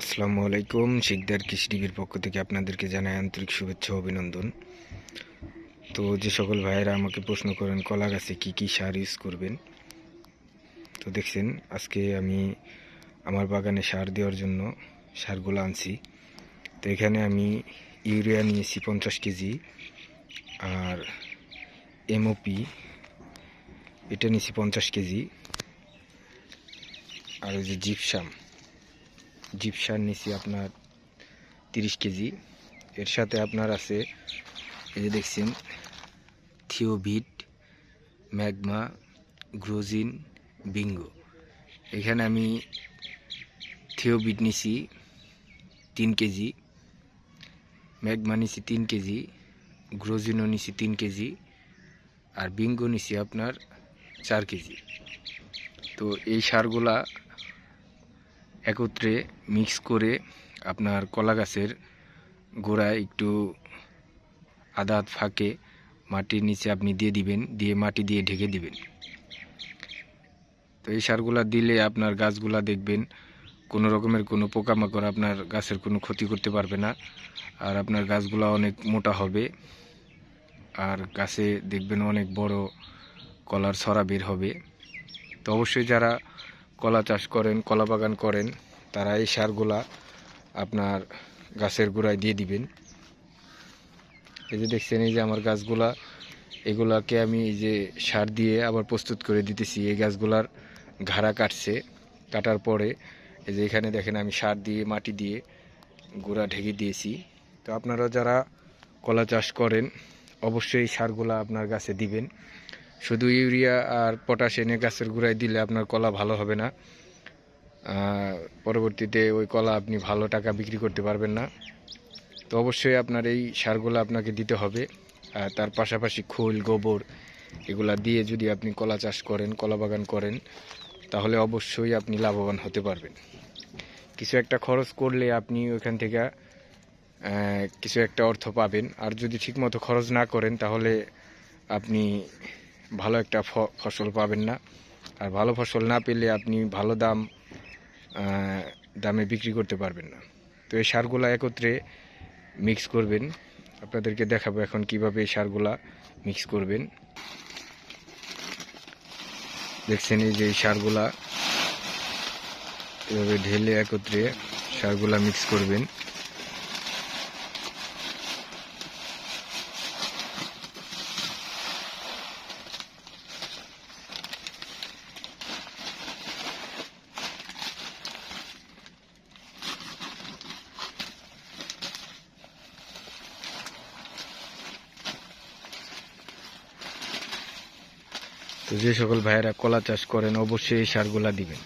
আসসালামু আলাইকুম। শিকদার কৃষি টিভির পক্ষ থেকে আপনাদেরকে জানাই আন্তরিক শুভেচ্ছা অভিনন্দন। তো যে সকল ভাইয়েরা আমাকে প্রশ্ন করেন, কলা গাছে কী কী সার ইউজ করবেন? তো দেখছেন, আজকে আমি আমার বাগানে সার দেওয়ার জন্য সারগুলো আনছি। তো এখানে আমি ইউরিয়া নিয়েছি পঞ্চাশ কেজি আর এমওপি এটা নিয়েছি পঞ্চাশ কেজি। আর ওই যে জিপসাম। জিপসার নিছি আপনার তিরিশ কেজি। এর সাথে আপনার আছে, এই যে দেখছেন থিওভিট ম্যাগমা, গ্রোজিন, বিঙ্গো। এখানে আমি থিওবিট নিছি তিন কেজি, ম্যাগমা নিছি তিন কেজি, গ্রোজিনও নিছি তিন কেজি, আর বিঙ্গো নিছি আপনার চার কেজি। তো এই সারগুলা একত্রে মিক্স করে আপনার কলা গাছের গোড়ায় একটু আধা ফাঁকে মাটির নিচে আপনি দিয়ে দিবেন, দিয়ে মাটি দিয়ে ঢেকে দিবেন। তো এই সারগুলা দিলে আপনার গাছগুলা দেখবেন কোনো রকমের কোনো পোকামাকড় আপনার গাছের কোনো ক্ষতি করতে পারবে না, আর আপনার গাছগুলা অনেক মোটা হবে, আর গাছে দেখবেন অনেক বড় কলার ছড়া বের হবে। তো অবশ্যই যারা কলা চাষ করেন, কলা বাগান করেন, তারা এই সারগুলা আপনার গাছের গোড়ায় দিয়ে দিবেন। এই যে দেখছেন, এই যে আমার গাছগুলা, এগুলাকে আমি এই যে সার দিয়ে আবার প্রস্তুত করে দিতেছি। এই গাছগুলার ঘাড়া কাটছে, কাটার পরে এই যে এখানে দেখেন, আমি সার দিয়ে, মাটি দিয়ে গোড়া ঢেকে দিয়েছি। তো আপনারা যারা কলা চাষ করেন, অবশ্যই সারগুলা আপনার গাছে দিবেন। শুধু ইউরিয়া আর পটাশ এনে গাছের গোড়ায় দিলে আপনার কলা ভালো হবে না। পরবর্তীতে ওই কলা আপনি ভালো টাকা বিক্রি করতে পারবেন না। তো অবশ্যই আপনার এই সারগুলো আপনাকে দিতে হবে। আর তার পাশাপাশি খোল, গোবর এগুলা দিয়ে যদি আপনি কলা চাষ করেন, কলা বাগান করেন, তাহলে অবশ্যই আপনি লাভবান হতে পারবেন। কিছু একটা খরচ করলে আপনি ওইখান থেকে কিছু একটা অর্থ পাবেন। আর যদি ঠিকমতো খরচ না করেন, তাহলে আপনি ভালো একটা ফসল পাবেন না। আর ভালো ফসল না পেলে আপনি ভালো দাম দামে বিক্রি করতে পারবেন না। তো এই সারগুলা একত্রে মিক্স করবেন। আপনাদেরকে দেখাবো এখন কীভাবে এই সারগুলা মিক্স করবেন। দেখছেন এই যে এই সারগুলা, এভাবে ঢেলে একত্রে সারগুলা মিক্স করবেন। তো যে সকল ভাইয়েরা কলা চাষ করেন অবশ্যই এই সারগুলা দিবেন।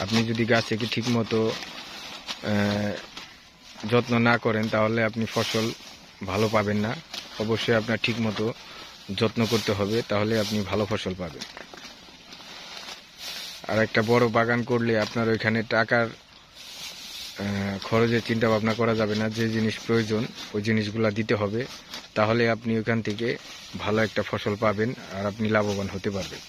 আপনি যদি গাছকে ঠিকমতো আহ, যত্ন না করেন তাহলে আপনি ফসল ভালো পাবেন না। অবশ্যই আপনার ঠিকমতো যত্ন করতে হবে তাহলে আপনি ভালো ফসল পাবেন। আর একটা বড় বাগান করলে আপনার ওইখানে টাকার খরচের চিন্তা ভাবনা করা যাবে না, যে জিনিস প্রয়োজন, ওই জিনিসগুলা দিতে হবে, তাহলে আপনি ওখান থেকে ভালো একটা ফসল পাবেন আর আপনি লাভবান হতে পারবেন।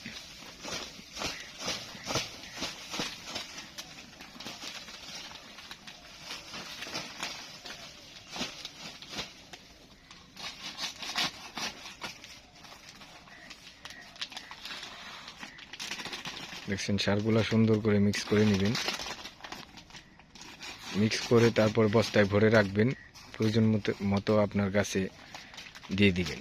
দেখছেন, সারগুলা সুন্দর করে মিক্স করে নেবেন। মিক্স করে তারপর বস্তায় ভরে রাখবেন। প্রয়োজন মতো মতো আপনার কাছে দিয়ে দিবেন।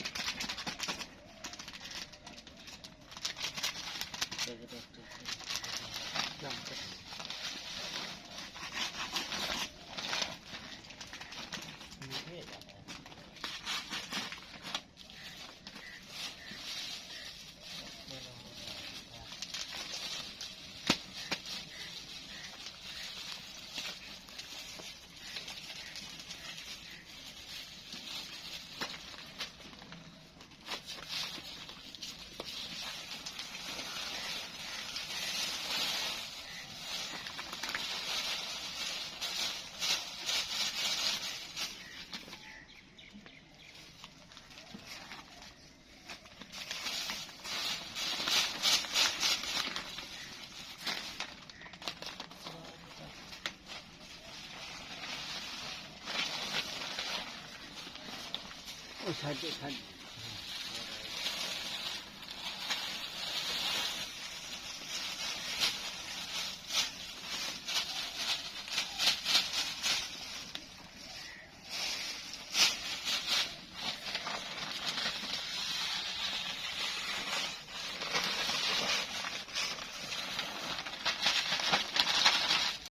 我才不看。